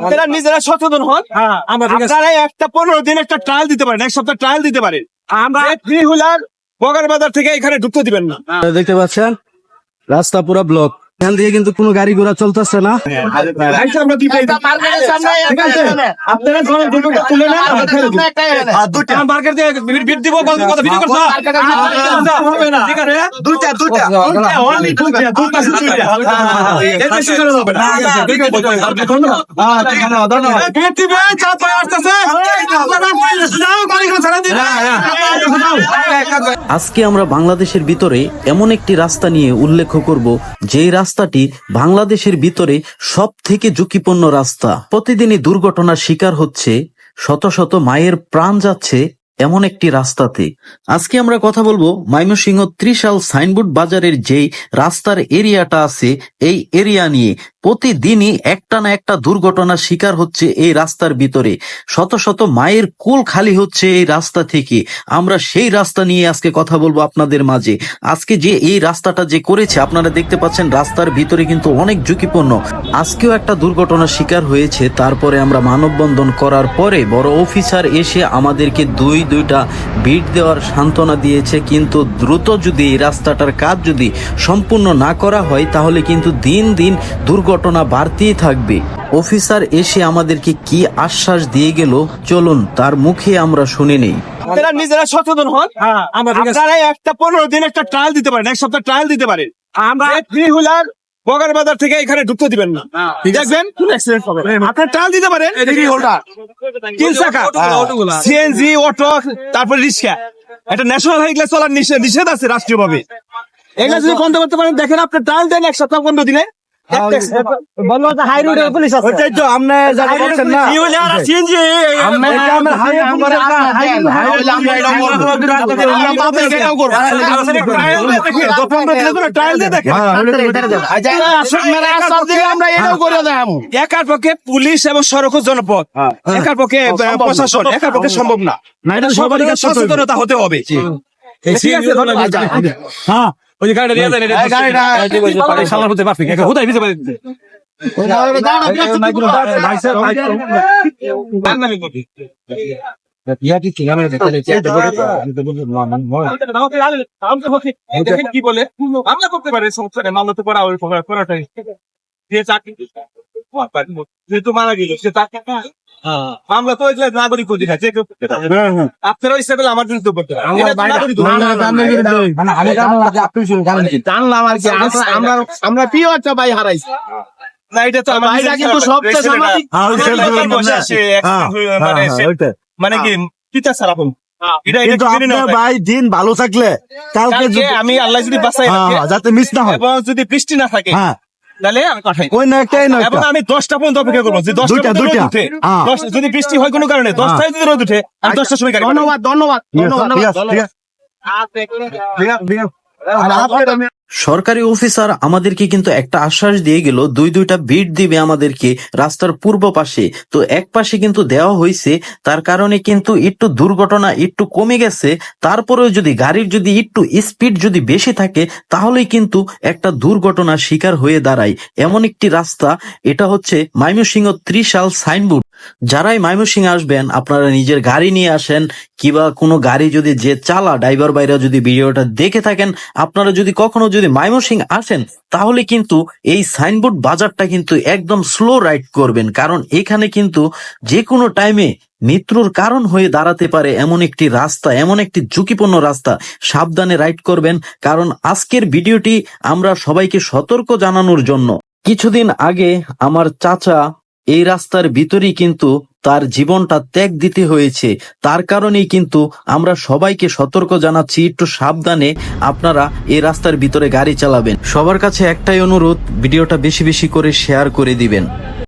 আপনারা নিজেরা সচেতন হন। হ্যাঁ আপনারা একটা পনেরো দিন একটা ট্রায়াল দিতে পারেন এক সপ্তাহ ট্রায়াল দিতে পারেন। আমরা ফ্রি হুলার বগার বাজার থেকে এখানে ঢুকতে দিবেন না। দেখতে পাচ্ছেন? রাস্তা পুরা ব্লক। এখান দিয়ে কিন্তু কোনো গাড়ি ঘোড়া চলতেছে না। ধন্যবাদ। আজকে আমরা বাংলাদেশের ভিতরে এমন একটি রাস্তা নিয়ে উল্লেখ করব যেই রাস্তাটি বাংলাদেশের ভিতরে সব থেকে ঝুঁকিপূর্ণ রাস্তা। প্রতিদিনই দুর্ঘটনার শিকার হচ্ছে শত শত মায়ের প্রাণ যাচ্ছে এমন একটি রাস্তাতে। আজকে আমরা কথা বলব ময়মনসিংহ ত্রিশাল সাইনবোর্ড বাজারের যেই রাস্তার এরিয়াটা আছে এই এরিয়া নিয়ে। প্রতিদিনই একটা না একটা দুর্ঘটনার শিকার হচ্ছে এই রাস্তার ভিতরে। শত শত মায়ের কোল খালি হচ্ছে এই রাস্তা থেকে। আমরা সেই রাস্তা নিয়ে আজকে কথা বলব আপনাদের মাঝে। আজকে যে এই রাস্তাটা যে করেছে, আপনারা দেখতে পাচ্ছেন রাস্তার ভিতরে কিন্তু অনেক ঝুঁকিপূর্ণ। আজকেও একটা দুর্ঘটনার শিকার হয়েছে, তারপরে আমরা মানববন্ধন করার পরে বড় অফিসার এসে আমাদেরকে দুই, দুইটা বিট দেওয়ার সান্ত্বনা দিয়েছে, কিন্তু দ্রুত যদি এই রাস্তাটার কাজ যদি সম্পূর্ণ না করা হয়, তাহলে কিন্তু দিন দিন দুর্ঘটনা বাড়তেই থাকবে। অফিসার এসে আমাদেরকে কি আশ্বাস দিয়ে গেল চলুন তার মুখে আমরা শুনে নেই। আপনারা নিজেরা সচেতন হন। হ্যাঁ আপনারা একটা পনেরো দিন একটা ট্রায়াল দিতে পারেন এক সপ্তাহ ট্রায়াল দিতে পারেন। আমরা ফ্রি হুলার বগার বাজার থেকে এখানে ঢুকতে দিবেন না। দেখবেন? কোন অ্যাক্সিডেন্ট হবে। আপনার ট্রায়াল দিতে পারেন। ফ্রি হোল্ডার তিন চাকা সিএনজি অটো তারপর রিক্সা। একটা ন্যাশনাল হাইওয়ে চলার নিষেধ আছে রাষ্ট্রীয় ভাবে এগুলা যদি বন্ধ করতে পারেন দেখেন আপনি ট্রায়াল দেন এক সপ্তাহ পনেরো দিনে। ওইটাই তো আপনি যারা বলছেন না কি হইলে আর সিএনজি এটা আমরা হাইওয়ে ট্রায়াল দিয়ে দেখেন একার পক্ষে পুলিশ এবং সড়ক জনপথ একার পক্ষে প্রশাসন একার পক্ষে সম্ভব না এটা সবারই সচেতনতা হতে হবে ঠিক আছে ধন্যবাদ হ্যাঁ ওই যে গাড়িটা নিয়ে যান এটা সামনে হতে পারছি কোথায় ভিজে পারে দেখেন কি বলে। আমরা করতে পারি সমস্যা নেই মামলা তো করা করাটাই। দিয়ে চাকরি যেহেতু মারা গেল সে তার এগুলো আমার তো হারাইছি না হয়ে মানে মানে কি পিতা সারা মেনে? ভাই দিন ভালো থাকলে কালকে আমি আল্লাহ যদি বাঁচাই হ্যাঁ, হ্যাঁ, যাতে মিস না হয় যদি বৃষ্টি না থাকে হ্যাঁ তাহলে আমি পাঠাই ওই না একটা এই এবং আমি দশটা পর্যন্ত অপেক্ষা করব। যে দশটা দুইটা, দুইটা। উঠে হ্যাঁ। যদি বৃষ্টি হয় কোনো কারণে দশটায় যদি রোদ উঠে আমি দশটার সময় ধন্যবাদ ধন্যবাদ ঠিক আছে, ধন্যবাদ। সরকারি অফিসার আমাদেরকে কিন্তু একটা আশ্বাস দিয়ে গেল দুই দুইটা বিট দিবে আমাদেরকে রাস্তার পূর্ব পাশে। তো এক পাশে কিন্তু দেওয়া হয়েছে তার কারণে কিন্তু একটু দুর্ঘটনা একটু কমে গেছে তারপরেও যদি গাড়ির যদি একটু স্পিড যদি বেশি থাকে তাহলেই কিন্তু একটা দুর্ঘটনার শিকার হয়ে দাঁড়ায়। এমন একটি রাস্তা এটা হচ্ছে ময়মনসিংহ ত্রিশাল সাইনবোর্ড। যারাই ময়মনসিংহ আসবেন, আপনারা নিজের গাড়ি নিয়ে আসেন, কিবা কোনো গাড়ি যদি যে চালা, ড্রাইভার বাইরা যদি ভিডিওটা দেখে থাকেন, আপনারা যদি কখনো যদি ময়মনসিংহ আসেন, তাহলে কিন্তু এই সাইনবোর্ড বাজারটা কিন্তু একদম স্লো রাইড করবেন। কারণ এখানে কিন্তু যে কোনো টাইমে মৃত্যুর কারণ হয়ে দাঁড়াতে পারে এমন একটি রাস্তা, এমন একটি ঝুঁকিপূর্ণ রাস্তা। সাবধানে রাইড করবেন, কারণ আজকের ভিডিওটি আমরা সবাইকে সতর্ক জানানোর জন্য। কিছুদিন আগে আমার চাচা এই রাস্তার ভিতরেই কিন্তু তার জীবনটা ত্যাগ দিতে হয়েছে। তার কারণেই কিন্তু আমরা সবাইকে সতর্ক জানাচ্ছি, একটু সাবধানে আপনারা এই রাস্তার ভিতরে গাড়ি চালাবেন। সবার কাছে একটাই অনুরোধ, ভিডিওটা বেশি বেশি করে শেয়ার করে দিবেন।